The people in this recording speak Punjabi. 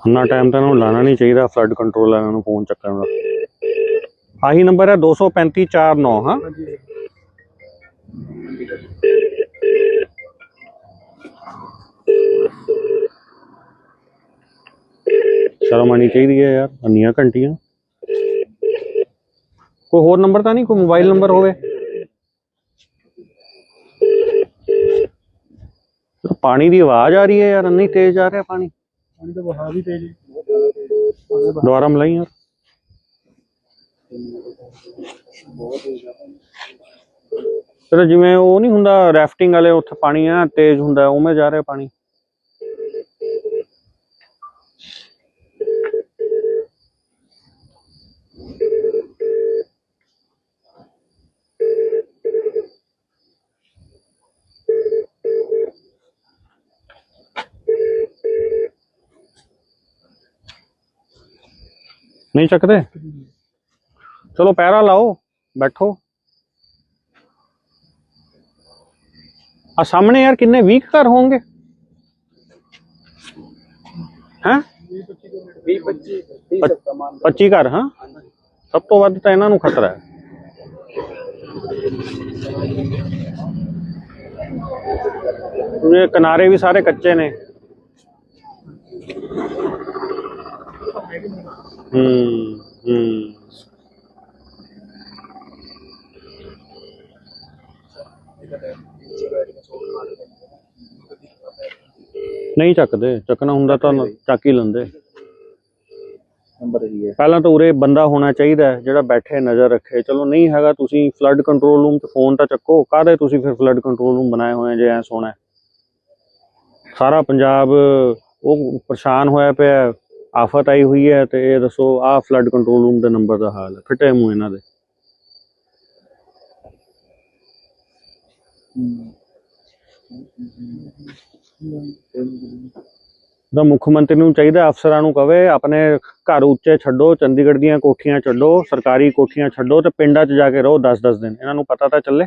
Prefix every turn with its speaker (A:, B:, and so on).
A: ਇੰਨਾ ਟਾਈਮ ਤਾਂ ਇਹਨੂੰ ਲਾਣਾ ਨਹੀਂ ਚਾਹੀਦਾ ਫਲੱਡ ਕੰਟਰੋਲ ਵਾਲਿਆਂ ਨੂੰ ਫੋਨ ਚੱਕਣ ਦਾ। ਆਹੀ ਨੰਬਰ ਹੈ 23549 ਹਾਂ। ਸ਼ਰਮ ਆਣੀ ਚਾਹੀਦੀ ਹੈ ਯਾਰ ਅੰਨੀਆਂ ਘੰਟੀਆਂ। ਕੋਈ ਹੋਰ ਨੰਬਰ ਤਾਂ ਨਹੀਂ? ਕੋਈ ਮੋਬਾਈਲ ਨੰਬਰ ਹੋਵੇ? ਪਾਣੀ ਦੀ ਆਵਾਜ਼ ਆ ਰਹੀ ਹੈ ਯਾਰ ਇੰਨੀ ਤੇਜ਼ ਆ ਰਿਹਾ ਪਾਣੀ।
B: ਪਾਣੀ ਦਾ ਵਹਾਅ ਵੀ ਤੇਜ਼
A: ਦੁਬਾਰਾ ਮਲਾਈ ਯਾਰ। ਤੇਰਾ ਜਿਵੇਂ ਉਹ ਨਹੀਂ ਹੁੰਦਾ ਰੈਫਟਿੰਗ ਵਾਲੇ ਉੱਥੇ ਪਾਣੀ ਆ ਤੇਜ਼ ਹੁੰਦਾ ਉਵੇਂ ਜਾ ਰਿਹਾ ਪਾਣੀ। ਨਹੀਂ ਚੱਕਦੇ? ਚਲੋ ਪੈਰਾ ਲਾਓ, ਬੈਠੋ। ਆ ਸਾਹਮਣੇ ਯਾਰ ਕਿੰਨੇ 20 ਘਰ ਹੋਣਗੇ? ਹੈ?
B: 20 25
A: 25 ਘਰ, ਹਾਂ? ਸਭ ਤੋਂ ਵੱਧ ਤਾਂ ਇਹਨਾਂ ਨੂੰ ਖਤਰਾ ਹੈ। ਇਹ ਕਿਨਾਰੇ ਵੀ ਸਾਰੇ ਕੱਚੇ ਨੇ। ਹੂੰ ਹੂੰ। ਨਹੀਂ ਚੱਕਦੇ ਚੱਕਣਾ ਹੁੰਦਾ ਤਾਂ ਚੱਕ ਹੀ ਲੈਂਦੇ।
B: ਨੰਬਰ ਹੀ ਹੈ।
A: ਪਹਿਲਾਂ ਤਾਂ ਉਰੇ ਬੰਦਾ ਹੋਣਾ ਚਾਹੀਦਾ ਜਿਹੜਾ ਬੈਠੇ ਨਜ਼ਰ ਰੱਖੇ। ਚਲੋ ਨਹੀਂ ਹੈਗਾ ਤੁਸੀਂ ਫਲੱਡ ਕੰਟਰੋਲ ਰੂਮ ਤੇ ਫੋਨ ਤਾਂ ਚੱਕੋ। ਕਾਹਦੇ ਤੁਸੀਂ ਫਿਰ ਫਲੱਡ ਕੰਟਰੋਲ ਰੂਮ ਬਣਾਏ ਹੋਏ ਜੇ ਐ ਸੋਣਾ? ਸਾਰਾ ਪੰਜਾਬ ਉਹ ਪਰੇਸ਼ਾਨ ਹੋਇਆ ਪਿਆ ਆਫਤ ਆਈ ਹੋਈ ਹੈ ਤੇ ਇਹ ਦੱਸੋ, ਆਹ ਫਲੱਡ ਕੰਟਰੋਲ ਰੂਮ ਦੇ ਨੰਬਰ ਦਾ ਹਾਲ ਹੈ। ਫਿੱਟੇ ਮੂੰਹ ਇਹਨਾਂ ਦੇ। ਦਾ ਮੁੱਖ ਮੰਤਰੀ ਨੂੰ ਚਾਹੀਦਾ ਅਫਸਰਾਂ ਨੂੰ ਕਵੇ, ਆਪਣੇ ਘਰ ਉੱਚੇ ਛੱਡੋ, ਚੰਡੀਗੜ੍ਹ ਦੀਆਂ ਕੋਠੀਆਂ ਛੱਡੋ, ਸਰਕਾਰੀ ਕੋਠੀਆਂ ਛੱਡੋ ਤੇ ਪਿੰਡਾਂ 'ਚ ਜਾ ਕੇ ਰਹੋ 10-10 ਦਿਨ। ਇਹਨਾਂ ਨੂੰ ਪਤਾ ਤਾਂ ਚੱਲੇ।